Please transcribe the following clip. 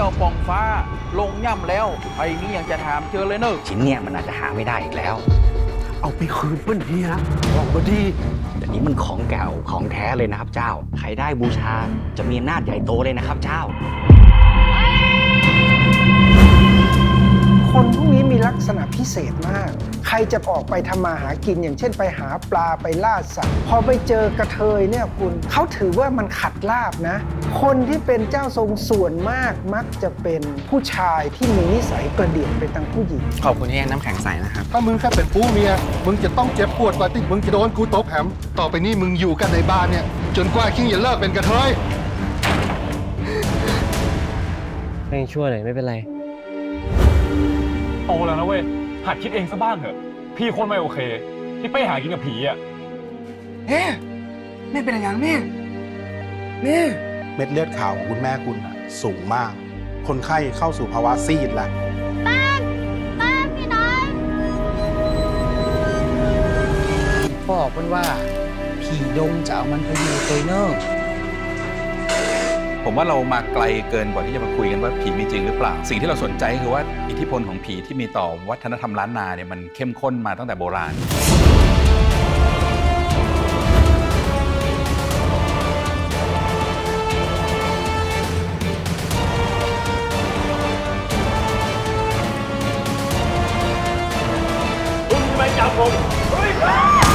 ก้วปองฟ้า ลงย่ำแล้วไอ้นี่ยังจะถามเจอเลยเนอะชิ้นเนี่ยมันอาจจะหาไม่ได้อีกแล้ว เอาไปคืนเปิ้นพี่นะบอกมาดีแต่นี้มันของเก่าของแท้เลยนะครับเจ้า ใครได้บูชาจะมีอำนาจใหญ่โตเลยนะครับเจ้า พิเศษมาก ใครจะออกไปทำมาหากินอย่างเช่นไปหาปลาไปล่าสัตว์ พอไปเจอกระเทยเนี่ยคุณเขาถือว่ามันขัดลาบนะ คนที่เป็นเจ้าทรงส่วนมากมักจะเป็นผู้ชายที่มีนิสัยกระเดียดไปทางผู้หญิง ขอบคุณที่ยังน้ำแข็งใสนะครับ ถ้ามึงแค่เป็นปู้เมีย มึงจะต้องเจ็บปวดกว่าที่มึงจะโดนกูตบแหมต่อไปนี้มึงอยู่กันในบ้านเนี่ย จนกว่าคิงจะเลิกเป็นกระเทยแม่งชั่วหน่อยไม่เป็นไร โตแล้วนะเว้ย หัดคิดเองซะบ้างเถอะ พี่โคนไม่โอเค ที่ไปหากินกับผีอะเอ๊ะแม่เป็นอย่างนั้นแม่แม่เม็ดเลือดขาวของคุณแม่คุณน่ะสูงมาก คนไข้เข้าสู่ภาวะซีดแล้วบอกเพิ่นว่า ผีดงจะเอามันไปอยู่ตัวเนอร์ ผมว่าเรามาไกลเกินกว่าที่จะมาคุยกันว่าผีมีจริงหรือเปล่า สิ่งที่เราสนใจคือว่าอิทธิพลของผีที่มีต่อวัฒนธรรมล้านนาเนี่ยมันเข้มข้นมาตั้งแต่โบราณ คุณไปจับผม